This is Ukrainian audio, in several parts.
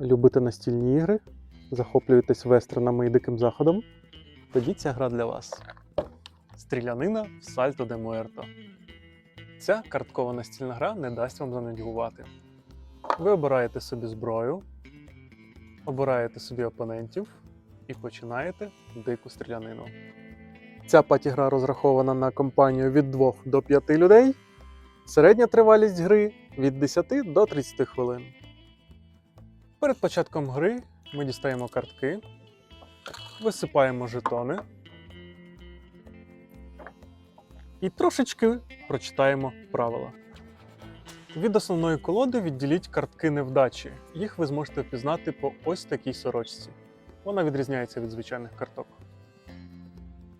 Любите настільні ігри, захоплюєтесь вестернами і диким заходом? Тоді ця гра для вас. Стрілянина в Сальто де Муерто. Ця карткова настільна гра не дасть вам занудьгувати. Ви обираєте собі зброю, обираєте собі опонентів і починаєте дику стрілянину. Ця патігра розрахована на компанію від 2 до 5 людей. Середня тривалість гри від 10 до 30 хвилин. Перед початком гри ми дістаємо картки, висипаємо жетони і трошечки прочитаємо правила. Від основної колоди відділіть картки невдачі. Їх ви зможете впізнати по ось такій сорочці. Вона відрізняється від звичайних карток.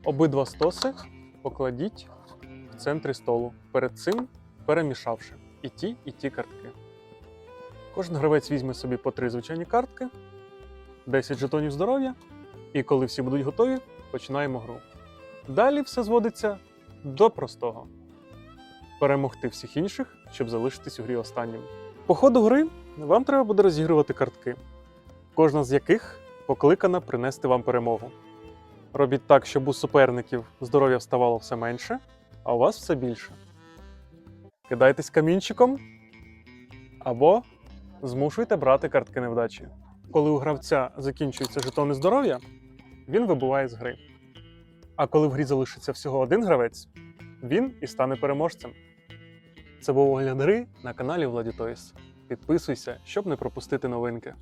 Обидва стоси покладіть в центрі столу, перед цим перемішавши і ті, і ті картки. Кожен гравець візьме собі по три звичайні картки, 10 жетонів здоров'я, і коли всі будуть готові, починаємо гру. Далі все зводиться до простого: перемогти всіх інших, щоб залишитись у грі останнім. По ходу гри вам треба буде розігрувати картки, кожна з яких покликана принести вам перемогу. Робіть так, щоб у суперників здоров'я вставало все менше, а у вас все більше. Кидайтесь камінчиком або змушуйте брати картки невдачі. Коли у гравця закінчуються жетони здоров'я, він вибуває з гри. А коли в грі залишиться всього один гравець, він і стане переможцем. Це був огляд гри на каналі Владі Тойс. Підписуйся, щоб не пропустити новинки.